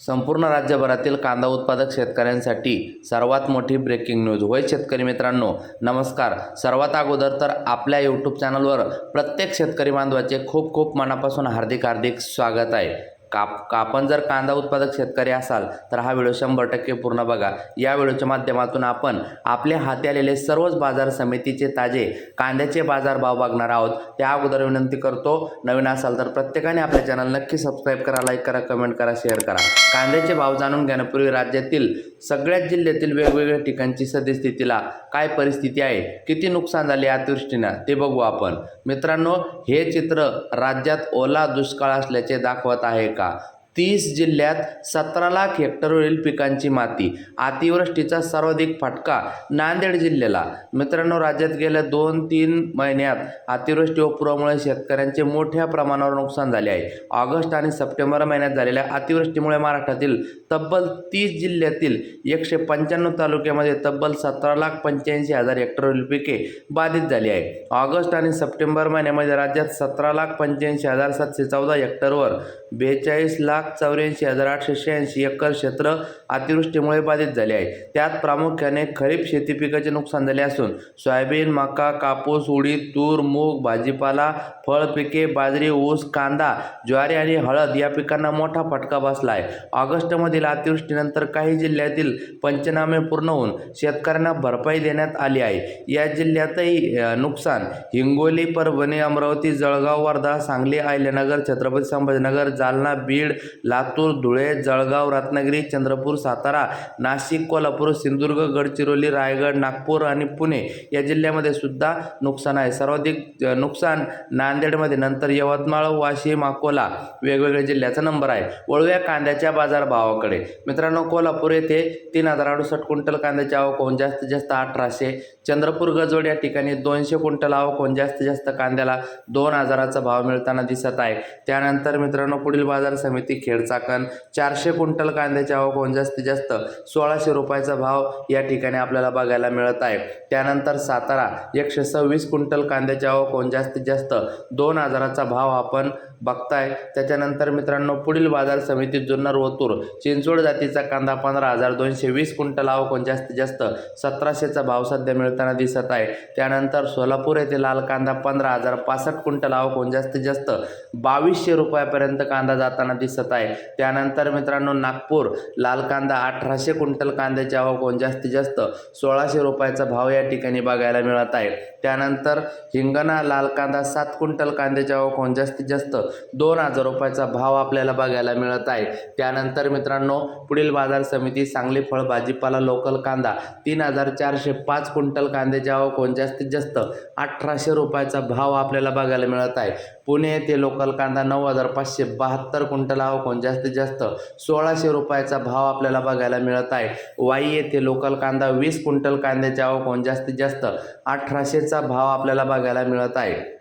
संपूर्ण राज्यभरातील कांदा उत्पादक शेतकऱ्यांसाठी सर्वात मोठी ब्रेकिंग न्यूज होय शेतकरी मित्रांनो नमस्कार. सर्वात अगोदर तर आपल्या यूट्यूब चॅनलवर प्रत्येक शेतकरी बांधवाचे खूप खूप मनापासून हार्दिक हार्दिक स्वागत आहे. काप आपण जर कांदा उत्पादक शेतकरी असाल तर हा व्हिडिओ शंभर टक्के पूर्ण बघा. या व्हिडिओच्या माध्यमातून आपण आपल्या हाती आलेले सर्वच बाजार समितीचे ताजे कांद्याचे बाजारभाव बघणार आहोत. त्या अगोदर विनंती करतो नवीन असाल तर प्रत्येकाने आपल्या चॅनल नक्की सबस्क्राईब करा लाईक करा कमेंट करा शेअर करा. कांद्याचे भाव जाणून घेण्यापूर्वी राज्यातील सगळ्याच जिल्ह्यातील वेगवेगळ्या ठिकाणची सद्यस्थितीला काय परिस्थिती आहे किती नुकसान झाले अतिवृष्टीनं ते बघू आपण. मित्रांनो हे चित्र राज्यात ओला दुष्काळ असल्याचे दाखवत आहे. mereka. तीस जिल्ह्यात सतरा लाख हेक्टरवरील पिकांची माती अतिवृष्टीचा सर्वाधिक फटका नांदेड जिल्ह्याला. मित्रांनो राज्यात गेल्या दोन तीन महिन्यात अतिवृष्टी व पुरामुळे शेतकऱ्यांचे मोठ्या प्रमाणावर नुकसान झाले आहे. ऑगस्ट आणि सप्टेंबर महिन्यात झालेल्या अतिवृष्टीमुळे महाराष्ट्रातील तब्बल तीस जिल्ह्यातील एकशे पंच्याण्णव तालुक्यामध्ये तब्बल सतरा लाख पंच्याऐंशी हजार हेक्टरवरील पिके बाधित झाली आहे ऑगस्ट आणि सप्टेंबर महिन्यामध्ये राज्यात सतरा लाख पंच्याऐंशी हजार सातशे चौदा हेक्टरवर बेचाळीस लाख चौऱ्याऐंशी हजार आठशे शहाऐंशी एकर क्षेत्र अतिवृष्टीमुळे बाधित झाले आहे. त्यात प्रामुख्याने खरीप शेती पिकाचे नुकसान झाले असून सोयाबीन मका कापूस उडीद तूर मूग भाजीपाला फळ पिके बाजरी ऊस कांदा ज्वारी आणि हळद या पिकांना मोठा फटका बसला आहे. ऑगस्टमधील अतिवृष्टीनंतर काही जिल्ह्यातील पंचनामे पूर्ण होऊन शेतकऱ्यांना भरपाई देण्यात आली आहे. या जिल्ह्यातही नुकसान. हिंगोली परभणी अमरावती जळगाव वर्धा सांगली अहिल्यानगर छत्रपती संभाजीनगर जालना बीड लातूर धुळे जळगाव रत्नागिरी चंद्रपूर सातारा नाशिक कोल्हापूर सिंधुदुर्ग गडचिरोली रायगड नागपूर आणि पुणे या जिल्ह्यामध्ये सुद्धा नुकसान आहे. सर्वाधिक नुकसान नांदेडमध्ये. नंतर यवतमाळ वाशिम अकोला वेगवेगळ्या जिल्ह्याचा नंबर आहे. वळूया कांद्याच्या बाजारभावाकडे. मित्रांनो कोल्हापूर येथे तीन हजार अडुसष्ट क्विंटल कांद्याची आवक होऊन जास्तीत जास्त अठराशे. चंद्रपूर गजोड या ठिकाणी दोनशे क्विंटल आवक होऊन जास्तीत जास्त कांद्याला दोन हजाराचा भाव मिळताना दिसत आहे. त्यानंतर मित्रांनो पुढील बाजार समिती खेडचाकण चारशे क्विंटल कांद्याची आवक होऊन जास्तीत जास्त सोळाशे रुपयाचा भाव या ठिकाणी आपल्याला बघायला मिळत आहे. त्यानंतर सातारा एकशे सव्वीस क्विंटल कांद्याची आवक होऊन जास्तीत जास्त दोन हजाराचा भाव आपण बघताय. त्याच्यानंतर मित्रांनो पुढील बाजार समितीत जुन्नर ओतूर चिंचवड जातीचा कांदा पंधरा हजार दोनशे वीस क्विंटल आवक होऊन जास्तीत जास्त सतराशेचा भाव सध्या मिळताना दिसत आहे. त्यानंतर सोलापूर येथे लाल कांदा पंधरा हजार पासष्ट क्विंटल आवक होऊन जास्तीत जास्त बावीसशे रुपयापर्यंत कांदा जाताना दिसत आहे. त्यानंतर मित्रांनो नागपूर लाल कांदा अठराशे क्विंटल कांद्याची आवक जास्तीत जास्त सोळाशे रुपयाचा भाव या ठिकाणी बघायला मिळत आहे. त्यानंतर हिंगणा लाल कांदा सात क्विंटल कांद्याची आवक जास्तीत जास्त दोन हजार रुपयाचा भाव आपल्याला बघायला मिळत आहे. त्यानंतर मित्रांनो पुढील बाजार समिती सांगली फळ भाजीपाला लोकल कांदा तीन हजार चारशे पाच क्विंटल कांद्याची आवक जास्तीत जास्त अठराशे रुपयाचा भाव आपल्याला बघायला मिळत आहे. पुणे येथे लोकल कांदा नऊ हजार पाचशे बहात्तर क्विंटल आवक होऊन जास्तीत जास्त सोळाशे रुपयाचा भाव आपल्याला बघायला मिळत आहे. वाई येथे लोकल कांदा वीस क्विंटल कांद्याच्या आवक जास्तीत जास्त अठराशेचा भाव आपल्याला बघायला मिळत आहे.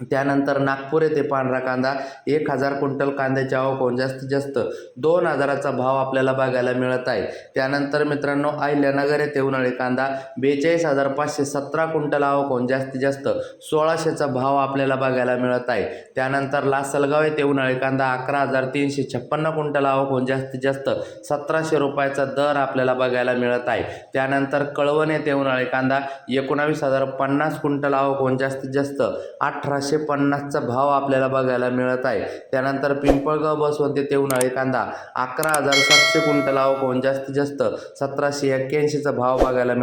त्यानंतर नागपूर येथे पांढरा कांदा एक हजार क्विंटल कांद्याची आवक होऊन जास्तीत जास्त दोन हजाराचा भाव आपल्याला बघायला मिळत आहे. त्यानंतर मित्रांनो अहिल्यानगर येथे उन्हाळी कांदा बेचाळीस हजार पाचशे सतरा क्विंटल आवक होऊन जास्तीत जास्त सोळाशेचा भाव आपल्याला बघायला मिळत आहे. त्यानंतर लासलगाव येथे उन्हाळी कांदा अकरा हजार तीनशे छप्पन्न क्विंटल आवक होऊन जास्तीत जास्त सतराशे रुपयाचा दर आपल्याला बघायला मिळत आहे. त्यानंतर कळवण येथे उन्हाळी कांदा एकोणावीस हजार पन्नास क्विंटल आवक होऊन जास्तीत जास्त अठराशे पन्नासचा भाव आपल्याला बघायला मिळत आहे. त्यानंतर पिंपळगाव बसवंत ते उन्हाळी कांदा अकरा हजार सातशे क्विंटल आवक होऊन जास्तीत जास्त सतराशे एक्क्याऐंशीचा भाव बघायला मिळ